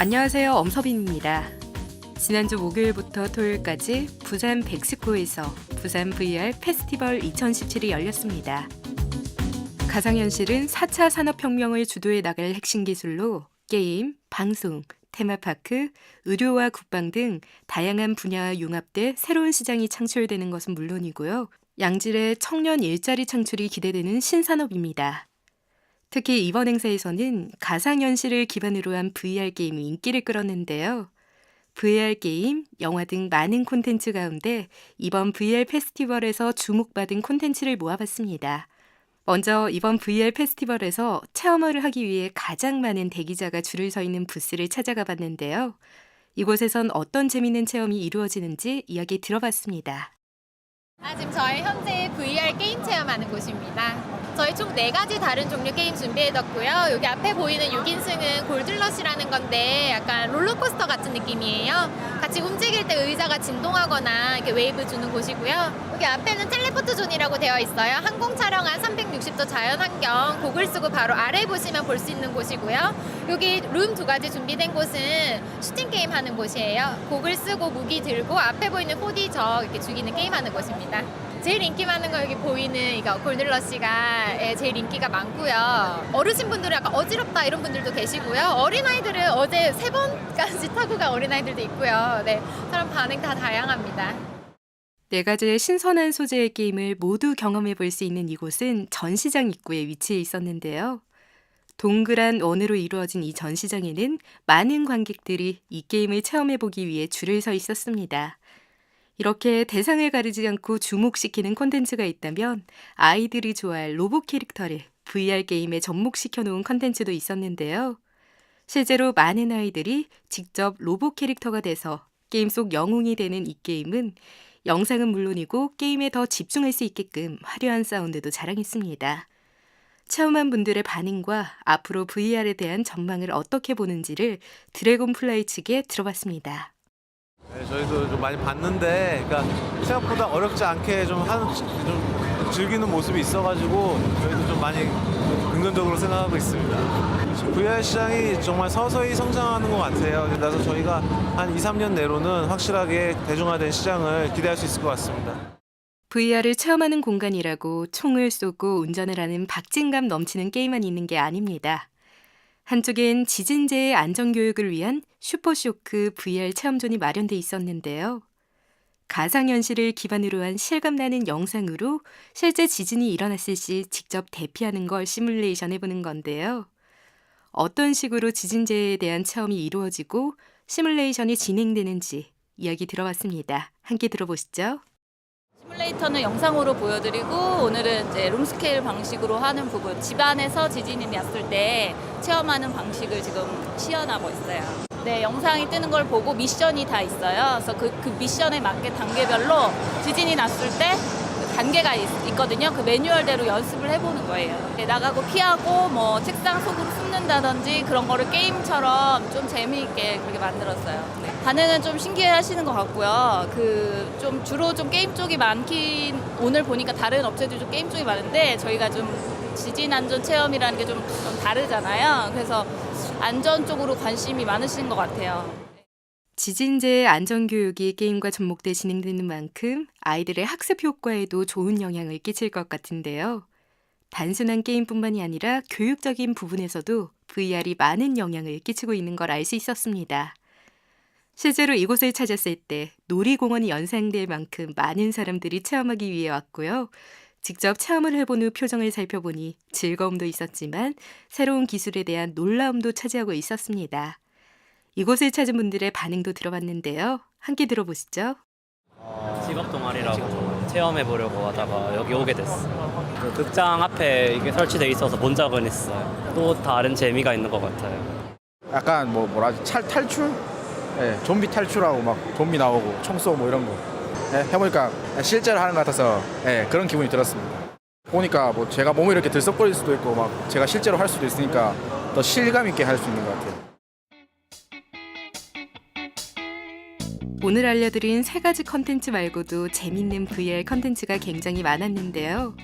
안녕하세요. 엄서빈입니다. 지난주 목요일부터 토요일까지 부산 백스코에서 부산 VR 페스티벌 2017이 열렸습니다. 가상현실은 4차 산업혁명을 주도해 나갈 핵심 기술로 게임, 방송, 테마파크, 의료와 국방 등 다양한 분야와 융합돼 새로운 시장이 창출되는 것은 물론이고요. 양질의 청년 일자리 창출이 기대되는 신산업입니다. 특히 이번 행사에서는 가상현실을 기반으로 한 VR 게임이 인기를 끌었는데요. VR 게임, 영화 등 많은 콘텐츠 가운데 이번 VR 페스티벌에서 주목받은 콘텐츠를 모아봤습니다. 먼저 이번 VR 페스티벌에서 체험을 하기 위해 가장 많은 대기자가 줄을 서 있는 부스를 찾아가 봤는데요. 이곳에선 어떤 재밌는 체험이 이루어지는지 이야기 들어봤습니다. 아, 지금 저희 현재 VR 게임 체험하는 곳입니다. 저희 총 네가지 다른 종류 게임 준비해뒀고요. 여기 앞에 보이는 6인승은 골들러시라는 건데 약간 롤러코스터 같은 느낌이에요. 같이 움직일 때 의자가 진동하거나 이렇게 웨이브 주는 곳이고요. 여기 앞에는 텔레포트 존이라고 되어 있어요. 항공 촬영한 360도 자연환경 고글 쓰고 바로 아래 보시면 볼 수 있는 곳이고요. 여기 룸 두 가지 준비된 곳은 슈팅 게임 하는 곳이에요. 고글 쓰고 무기 들고 앞에 보이는 4D 적 이렇게 죽이는 게임 하는 곳입니다. 제일 인기 많은 거 여기 보이는 이거 골들러시가 예, 제일 인기가 많고요. 어르신분들은 약간 어지럽다 이런 분들도 계시고요. 어린아이들은 어제 세 번까지 타고 간 어린아이들도 있고요. 네, 사람 반응 다 다양합니다. 네 가지의 신선한 소재의 게임을 모두 경험해 볼 수 있는 이곳은 전시장 입구에 위치해 있었는데요. 동그란 원으로 이루어진 이 전시장에는 많은 관객들이 이 게임을 체험해 보기 위해 줄을 서 있었습니다. 이렇게 대상을 가리지 않고 주목시키는 콘텐츠가 있다면 아이들이 좋아할 로봇 캐릭터를 VR 게임에 접목시켜 놓은 콘텐츠도 있었는데요. 실제로 많은 아이들이 직접 로봇 캐릭터가 돼서 게임 속 영웅이 되는 이 게임은 영상은 물론이고 게임에 더 집중할 수 있게끔 화려한 사운드도 자랑했습니다. 체험한 분들의 반응과 앞으로 VR에 대한 전망을 어떻게 보는지를 드래곤 플라이 측에 들어봤습니다. 네, 저희도 좀 많이 봤는데, 그러니까 생각보다 어렵지 않게 좀 하는, 좀 즐기는 모습이 있어가지고 저희도 좀 많이 긍정적으로 생각하고 있습니다. VR 시장이 정말 서서히 성장하는 것 같아요. 그래서 저희가 한 2, 3년 내로는 확실하게 대중화된 시장을 기대할 수 있을 것 같습니다. VR을 체험하는 공간이라고 총을 쏘고 운전을 하는 박진감 넘치는 게임만 있는 게 아닙니다. 한쪽엔 지진재해 안전교육을 위한 슈퍼쇼크 VR 체험존이 마련돼 있었는데요. 가상현실을 기반으로 한 실감나는 영상으로 실제 지진이 일어났을 시 직접 대피하는 걸 시뮬레이션 해보는 건데요. 어떤 식으로 지진재해에 대한 체험이 이루어지고 시뮬레이션이 진행되는지 이야기 들어봤습니다. 함께 들어보시죠. 시뮬레이터는 영상으로 보여드리고 오늘은 이제 룸스케일 방식으로 하는 부분 집안에서 지진이 났을 때 체험하는 방식을 지금 시연하고 있어요. 네, 영상이 뜨는 걸 보고 미션이 다 있어요. 그래서 그, 그 미션에 맞게 단계별로 지진이 났을 때그 단계가 있, 거든요그 매뉴얼대로 연습을 해보는 거예요. 네, 나가고 피하고 뭐 책상 속으로 숨는다든지 그런 거를 게임처럼 좀 재미있게 그렇게 만들었어요. 네. 반응은 좀 신기해 하시는 것 같고요. 그 좀 주로 좀 게임 쪽이 많긴 오늘 보니까 다른 업체들 좀 게임 쪽이 많은데 저희가 좀 지진 안전 체험이라는 게좀 다르잖아요. 그래서 안전 쪽으로 관심이 많으신 것 같아요. 지진재해 안전교육이 게임과 접목돼 진행되는 만큼 아이들의 학습 효과에도 좋은 영향을 끼칠 것 같은데요. 단순한 게임뿐만이 아니라 교육적인 부분에서도 VR이 많은 영향을 끼치고 있는 걸 알 수 있었습니다. 실제로 이곳을 찾았을 때 놀이공원이 연상될 만큼 많은 사람들이 체험하기 위해 왔고요. 직접 체험을 해본 후 표정을 살펴보니 즐거움도 있었지만 새로운 기술에 대한 놀라움도 차지하고 있었습니다. 이곳을 찾은 분들의 반응도 들어봤는데요. 함께 들어보시죠. 직업 동아리라고 체험해 보려고 하다가 여기 오게 됐어. 그 극장 앞에 이게 설치돼 있어서 본 적은 있어요. 또 다른 재미가 있는 것 같아요. 약간 뭐 뭐라 하지 찰, 탈출? 예, 좀비 탈출하고 막 좀비 나오고 총 쏘고 뭐 이런 거 예, 해보니까 실제로 하는 것 같아서 예, 그런 기분이 들었습니다. 보니까 뭐 제가 몸을 이렇게 들썩거릴 수도 있고 막 제가 실제로 할 수도 있으니까 더 실감 있게 할 수 있는 것 같아요. 오늘 알려드린 세 가지 컨텐츠 말고도 재밌는 VR 컨텐츠가 굉장히 많았는데요.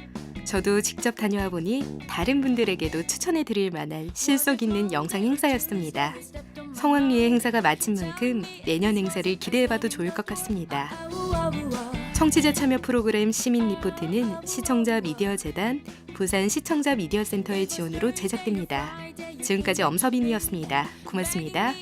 저도 직접 다녀와 보니 다른 분들에게도 추천해 드릴 만한 실속 있는 영상 행사였습니다. 성황리에 행사가 마친 만큼 내년 행사를 기대해 봐도 좋을 것 같습니다. 청취자 참여 프로그램 시민 리포트는 시청자 미디어 재단 부산 시청자 미디어 센터의 지원으로 제작됩니다. 지금까지 엄서빈이었습니다. 고맙습니다.